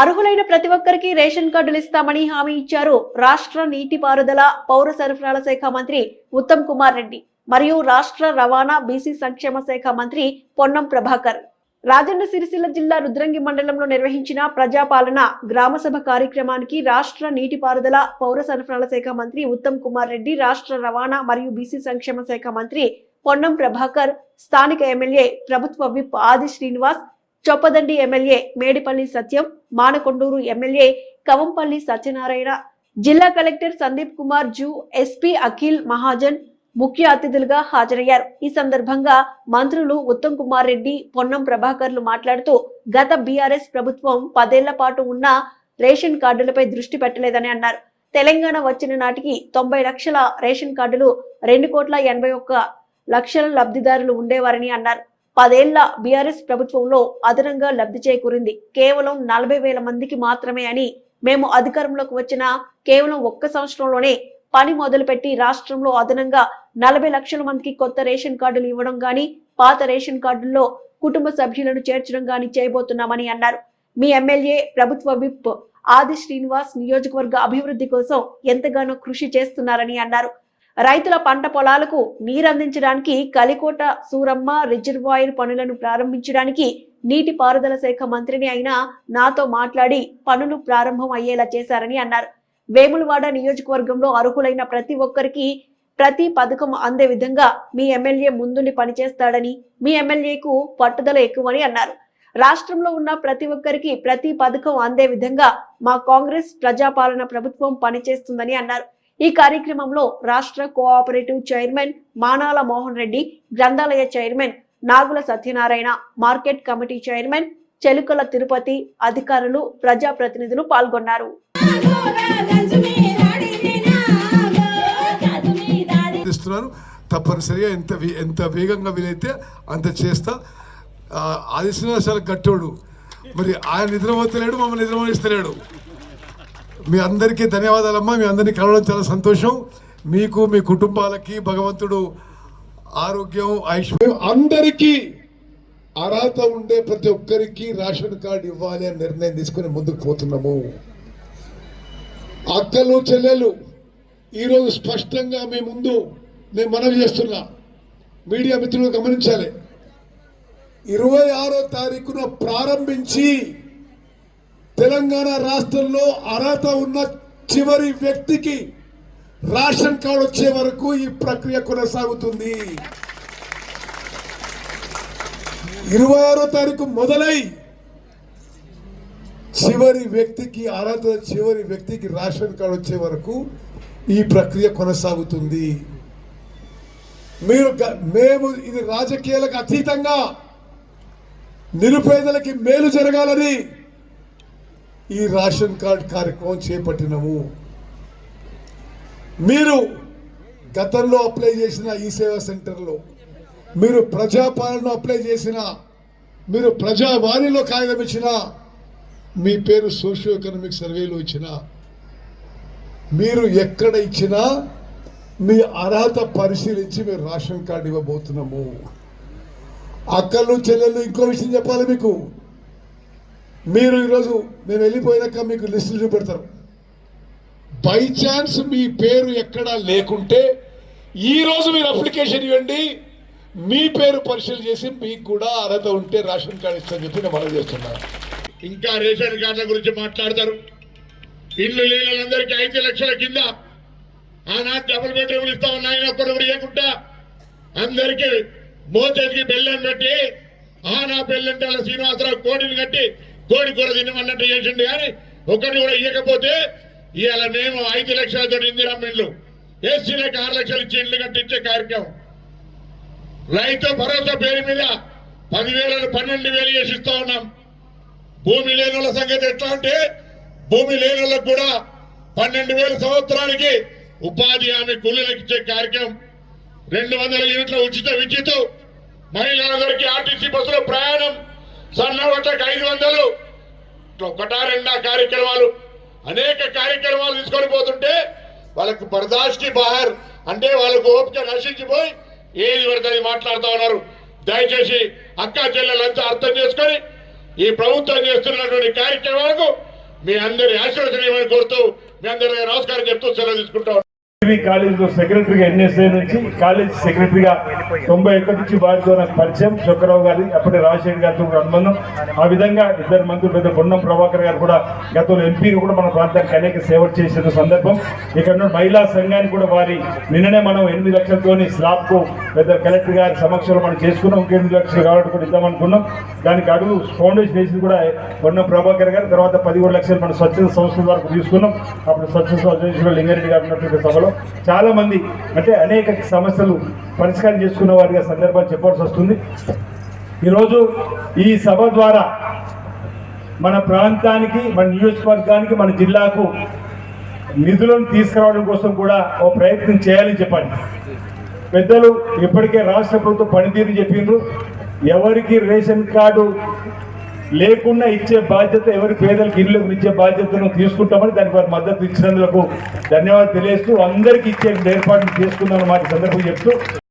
అర్హులైన ప్రతి ఒక్కరికి రేషన్ కార్డులు ఇస్తామని హామీ ఇచ్చారు. రాష్ట్ర నీటిపారుదల పౌర సరఫరాల శాఖ మంత్రి ఉత్తమ్ కుమార్ రెడ్డి మరియు రాష్ట్ర రవాణా బీసీ సంక్షేమ శాఖ మంత్రి పొన్నం ప్రభాకర్. రాజన్న సిరిసిల్ల జిల్లా రుద్రంగి మండలంలో నిర్వహించిన ప్రజాపాలన గ్రామసభ కార్యక్రమానికి రాష్ట్ర నీటిపారుదల పౌర సరఫరాల శాఖ మంత్రి ఉత్తమ్ కుమార్ రెడ్డి రాష్ట్ర రవాణా మరియు బీసీ సంక్షేమ శాఖ మంత్రి పొన్నం ప్రభాకర్ స్థానిక ఎమ్మెల్యే ప్రభుత్వ whip Adi Srinivas Choppadandi MLA Medipalli Satyam Manakondur MLA Kavampalli Satyanarayana జిల్లా collector Sandeep Kumar zoo SP Akhil Mahajan ముఖ్య అతిథులుగా హాజరయ్యారు. ఈ సందర్భంగా మంత్రులు ఉత్తమ్ కుమార్ రెడ్డి పొన్నం ప్రభాకర్లు మాట్లాడుతూ గత బీఆర్ఎస్ ప్రభుత్వం పదేళ్ళ పాటు ఉన్న రేషన్ కార్డులపై దృష్టి పెట్టలేదని అన్నారు. తెలంగాణ వచ్చిన నాటికి తొంభై లక్షల రేషన్ కార్డులు రెండు కోట్ల ఎనభై ఒక్క లక్షల లబ్ధిదారులు ఉండేవారని అన్నారు. పదేళ్ళ బీఆర్ఎస్ ప్రభుత్వంలో అదనంగా లబ్ధి చేకూరింది. కేవలం నలభై వేల మందికి మాత్రమే అని మేము అధికారంలోకి వచ్చిన కేవలం ఒక్క సంవత్సరంలోనే పని మొదలుపెట్టి రాష్ట్రంలో అదనంగా నలభై లక్షల మందికి కొత్త రేషన్ కార్డులు ఇవ్వడం గాని పాత రేషన్ కార్డుల్లో కుటుంబ సభ్యులను చేర్చడం గాని చేయబోతున్నామని అన్నారు. మీ ఎమ్మెల్యే ప్రభుత్వ విప్ ఆది శ్రీనివాస్ నియోజకవర్గ అభివృద్ధి కోసం ఎంతగానో కృషి చేస్తున్నారని అన్నారు. రైతుల పంట పొలాలకు నీరందించడానికి కలికోట సూరమ్మ రిజర్వాయర్ పనులను ప్రారంభించడానికి నీటి పారుదల శాఖ మంత్రిని అయిన నాతో మాట్లాడి పనులు ప్రారంభం అయ్యేలా చేశారని అన్నారు. వేములవాడ నియోజకవర్గంలో అర్హులైన ప్రతి ఒక్కరికి ప్రతి పథకం అందే విధంగా మీ ఎమ్మెల్యే ముందుండి పనిచేస్తాడని మీ ఎమ్మెల్యేకు పట్టుదల ఎక్కువని అన్నారు. రాష్ట్రంలో ఉన్న ప్రతి ఒక్కరికి ప్రతి పథకం అందే విధంగా మా కాంగ్రెస్ ప్రజాపాలన ప్రభుత్వం పనిచేస్తుందని అన్నారు. ఈ కార్యక్రమంలో రాష్ట్ర కోఆపరేటివ్ చైర్మన్ మానాల మోహన్ రెడ్డి గ్రంథాలయ chairman Nagula Satyanarayana market committee chairman Chelukala Tirupati అధికారులు ప్రజాప్రతినిధులు పాల్గొన్నారు. తప్పనిసరిగా ఎంత వే- ఎంత వేగంగా వీలైతే అంత చేస్తా. ఆ, ఆది శ్రీనివాస్ గట్టోడు. మరి ఆయన నిద్రపోతలేడు మమ్మల్ని నిద్రపోయిస్తలేడు మీ అందరికీ ధన్యవాదాలమ్మా. మీ అందరినీ కలవడం చాలా సంతోషం. మీకు మీ కుటుంబాలకి భగవంతుడు ఆరోగ్యం ఐశ్వర్యం అందరికీ అర్హత ఉండే ప్రతి ఒక్కరికి రేషన్ కార్డు ఇవ్వాలి అని నిర్ణయం తీసుకుని ముందుకు పోతున్నాము. అక్కలు చెల్లెలు ఈరోజు స్పష్టంగా మీ ముందు నేను మనవి చేస్తున్నా. మీడియా మిత్రులు గమనించాలి. ఇరవై ఆరో తారీఖున ప్రారంభించి తెలంగాణ రాష్ట్రంలో అర్హత ఉన్న చివరి వ్యక్తికి రేషన్ కార్డు వచ్చే వరకు ఈ ప్రక్రియ కొనసాగుతుంది. ఇరవై ఆరో తారీఖు మొదలై చివరి వ్యక్తికి అర్హత చివరి వ్యక్తికి రేషన్ కార్డు వచ్చే వరకు ఈ ప్రక్రియ కొనసాగుతుంది. మీరు మేము ఇది రాజకీయాలకు అతీతంగా నిరుపేదలకి మేలు జరగాలని ఈ రేషన్ కార్డ్ కార్యక్రమం చేపట్టినము. మీరు గతంలో అప్లై చేసిన ఈ సేవా సెంటర్లో మీరు ప్రజాపాలన అప్లై చేసిన మీరు ప్రజావాణిలో కాగితం ఇచ్చిన మీ పేరు సోషియో ఎకనామిక్ సర్వేలో ఇచ్చిన మీరు ఎక్కడ ఇచ్చినా మీ అర్హత పరిశీలించి మీరు రేషన్ కార్డు ఇవ్వబోతున్నాము. అక్కలు చెల్లెళ్ళు ఇంకో విషయం చెప్పాలి మీకు. మీరు ఈరోజు మేము వెళ్ళిపోయాక మీకు లిస్టులు చూపెడతారు. బై ఛాన్స్ మీ పేరు ఎక్కడా లేకుంటే ఈరోజు మీరు అప్లికేషన్ ఇవ్వండి మీ పేరు పరిశీలన చేసి మీకు కూడా అర్హత ఉంటే రేషన్ కార్డు ఇస్తామని చెప్పి నేను మనం చేస్తున్నాను. ఇంకా రేషన్ కార్డుల గురించి మాట్లాడతారు. ఇల్లు లేని వాళ్ళందరికీ ఐదు లక్షల కింద ఆనాడు డబుల్ బెడ్రూమ్లు ఇస్తా ఉన్నాయి ఒక్కరు కూడా ఇవ్వకుండా అందరికీ మోచేతికి బెల్లం పెట్టి ఆనా బెల్లంటే వాళ్ళ శ్రీనివాసరావు కోడిని కట్టి కోడి కూర తినమన్నట్టు చేసిండు కానీ ఒకరిని కూడా ఇవ్వకపోతే ఇవాళ మేము ఐదు లక్షలతో ఇందిరమ్మ ఇల్లు ఎస్సీలకు ఆరు లక్షలు ఇచ్చి ఇల్లు కట్టించే కార్యక్రమం. రైతు భరోసా పేరు మీద పదివేలను పన్నెండు వేలు చేసి ఇస్తా ఉన్నాం. భూమి లేని వాళ్ళ సంగతి ఎట్లా అంటే భూమి లేని వాళ్ళకు కూడా పన్నెండు వేల సంవత్సరానికి ఉపాధి హామీ కూలీలకు ఇచ్చే కార్యక్రమం. రెండు వందల యూనిట్ల ఉచిత విద్యుత్ మహిళలందరికీ ఆర్టీసీ బస్సులో ప్రయాణం. సన్న సన్నవటకు ఐదు వందలు. ఒకటా రెండా కార్యక్రమాలు. అనేక కార్యక్రమాలు తీసుకొని పోతుంటే వాళ్ళకు బర్దాష్కి బహార్ అంటే వాళ్ళకు ఓపిక నశించిపోయి ఏది పడితే మాట్లాడుతూ ఉన్నారు. దయచేసి అక్క చెల్లెలంతా అర్థం చేసుకొని ఈ ప్రభుత్వం చేస్తున్నటువంటి కార్యక్రమాలకు మీ అందరి ఆశీర్వదనీయమని కోరుతూ మీ అందరి నమస్కారం చెప్తూ సెలవు తీసుకుంటాం డిగ్రీ కాలేజీలో సెక్రటరీగా ఎన్ఎస్ఐ నుంచి కాలేజ్ సెక్రటరీగా తొంభై ఒకటి నుంచి వారితో నాకు పరిచయం చొక్కరావు గారి అప్పటి రాజశేఖర్ గారితో కూడా అనుబంధం. ఆ విధంగా ఇద్దరు మంత్రులు పెద్ద పొన్నం ప్రభాకర్ గారు కూడా గతంలో ఎంపీగా కూడా మన ప్రాంతానికి అనేక సేవలు చేసిన సందర్భం. ఇక్కడ మహిళా సంఘానికి కూడా వారి నిన్ననే మనం ఎనిమిది లక్షలతోని స్లాబ్కు పెద్ద కలెక్టర్ గారి సమక్షంలో మనం చేసుకున్నాం. ఇంక ఎనిమిది లక్షలు కావాలని కూడా ఇద్దామనుకున్నాం దానికి అడుగు ఫౌండేషన్ వేసింది కూడా పొన్నం ప్రభాకర్ గారు. తర్వాత పదిహేడు లక్షలు మన స్వచ్ఛంద సంస్థల వరకు తీసుకున్నాం. అప్పుడు స్వచ్ఛ సంస్థ లింగారెడ్డి గారు ఉన్నటువంటి సభలో చాలా చాలామంది అంటే అనేక సమస్యలు పరిష్కారం చేసుకున్న వారిగా సందర్భాలు చెప్పాల్సి వస్తుంది. ఈరోజు ఈ సభ ద్వారా మన ప్రాంతానికి మన నియోజకవర్గానికి మన జిల్లాకు నిధులను తీసుకురావడం కోసం కూడా ఓ ప్రయత్నం చేయాలని చెప్పండి పెద్దలు ఇప్పటికే రాష్ట్ర ప్రభుత్వం పనితీరు చెప్పిండ్రు. ఎవరికి రేషన్ కార్డు లేకుండా ఇచ్చే బాధ్యత ఎవరి పేదలకు ఇళ్ళకు ఇచ్చే బాధ్యతను తీసుకుంటామని దానికి వారి మద్దతు ఇచ్చినందుకు ధన్యవాదాలు తెలియజేస్తూ అందరికీ ఇచ్చే ఏర్పాట్లు చేసుకుందామని మాట సందర్భం చెప్తూ